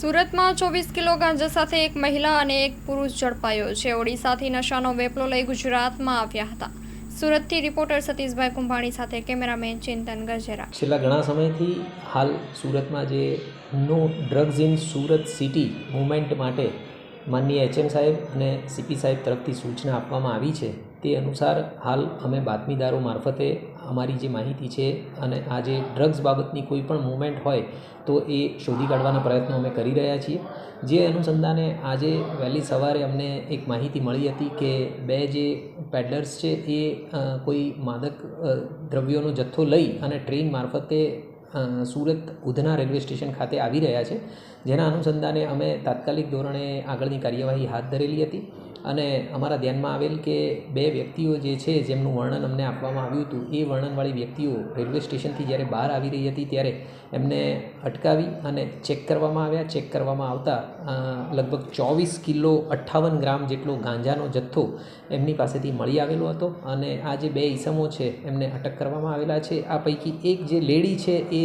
સુરતમાં ચોવીસ કિલો ગાંજા સાથે એક મહિલા અને એક પુરુષ ઝડપાયો છે. ઓડિશાથી નશાનો વેપલો લઈ ગુજરાતમાં આવ્યા હતા. સુરતથી રિપોર્ટર સતીશભાઈ કુંભાણી સાથે કેમેરામેન ચિંતન ગજેરા. છેલ્લા ઘણા સમયથી હાલ સુરતમાં જે no drugs in Surat city movement માટે માનનીય એચએમ સાહેબ અને સીપી સાહેબ તરફથી સૂચના આપવામાં આવી છે. તે અનુસાર હાલ અમે બાતમીદારો મારફતે અમારી જે માહિતી છે અને આ જે ડ્રગ્સ બાબતની કોઈ પણ મુવમેન્ટ હોય તો એ શોધી કાઢવાના પ્રયત્નો અમે કરી રહ્યા છીએ. જે અનુસંધાને આજે વહેલી સવારે અમને એક માહિતી મળી હતી કે બે જે પેડલર્સ છે એ કોઈ માદક દ્રવ્યોનો જથ્થો લઈ અને ટ્રેન મારફતે સુરત ઉધના રેલવે સ્ટેશન ખાતે આવી રહ્યા છે. જેના અનુસંધાને અમે તાત્કાલિક ધોરણે આગળની કાર્યવાહી હાથ ધરેલી હતી. અને અમારા ધ્યાનમાં આવેલ કે બે વ્યક્તિઓ જે છે, જેમનું વર્ણન અમને આપવામાં આવ્યું હતું, એ વર્ણનવાળી વ્યક્તિઓ રેલવે સ્ટેશનથી જ્યારે બહાર આવી રહી હતી ત્યારે એમને અટકાવી અને ચેક કરવામાં આવ્યા. ચેક કરવામાં આવતા લગભગ ચોવીસ કિલો અઠ્ઠાવન ગ્રામ જેટલો ગાંજાનો જથ્થો એમની પાસેથી મળી આવેલો હતો અને આ જે બે ઈસમો છે, એમને અટક કરવામાં આવેલા છે. આ પૈકી એક જે લેડી છે, એ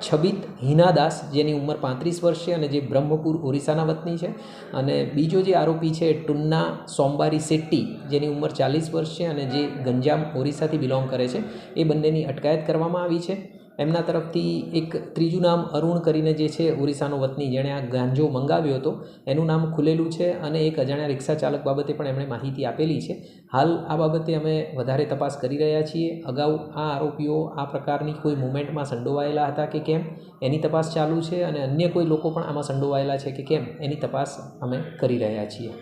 છબિત હિનાદાસ, જેની ઉંમર પાંત્રીસ વર્ષ છે અને જે બ્રહ્મપુર ઓરિસ્સાના વતની છે. અને બીજો જે આરોપી છે, ટુન્ના સોમબારી શેટ્ટી, જેની ઉંમર ચાલીસ વર્ષ છે અને જે ગંજામ ઓરિસ્સાથી બિલોંગ કરે છે, એ બંનેની અટકાયત કરવામાં આવી છે. એમના તરફથી એક ત્રીજું નામ અરુણ કરીને જે છે ઓરિસ્સાનો વતની, જેણે આ ગાંજો મંગાવ્યો હતો, એનું નામ ખુલેલું છે અને એક અજાણ્યા રિક્ષા ચાલક બાબતે પણ એમણે માહિતી આપેલી છે. હાલ આ બાબતે અમે વધારે તપાસ કરી રહ્યા છીએ. અગાઉ આ આરોપીઓ આ પ્રકારની કોઈ મુવમેન્ટમાં સંડોવાયેલા હતા કે કેમ, એની તપાસ ચાલુ છે અને અન્ય કોઈ લોકો પણ આમાં સંડોવાયેલા છે કે કેમ, એની તપાસ અમે કરી રહ્યા છીએ.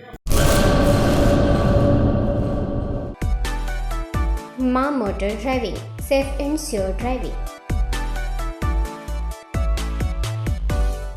મા motor driving, safe and sure driving.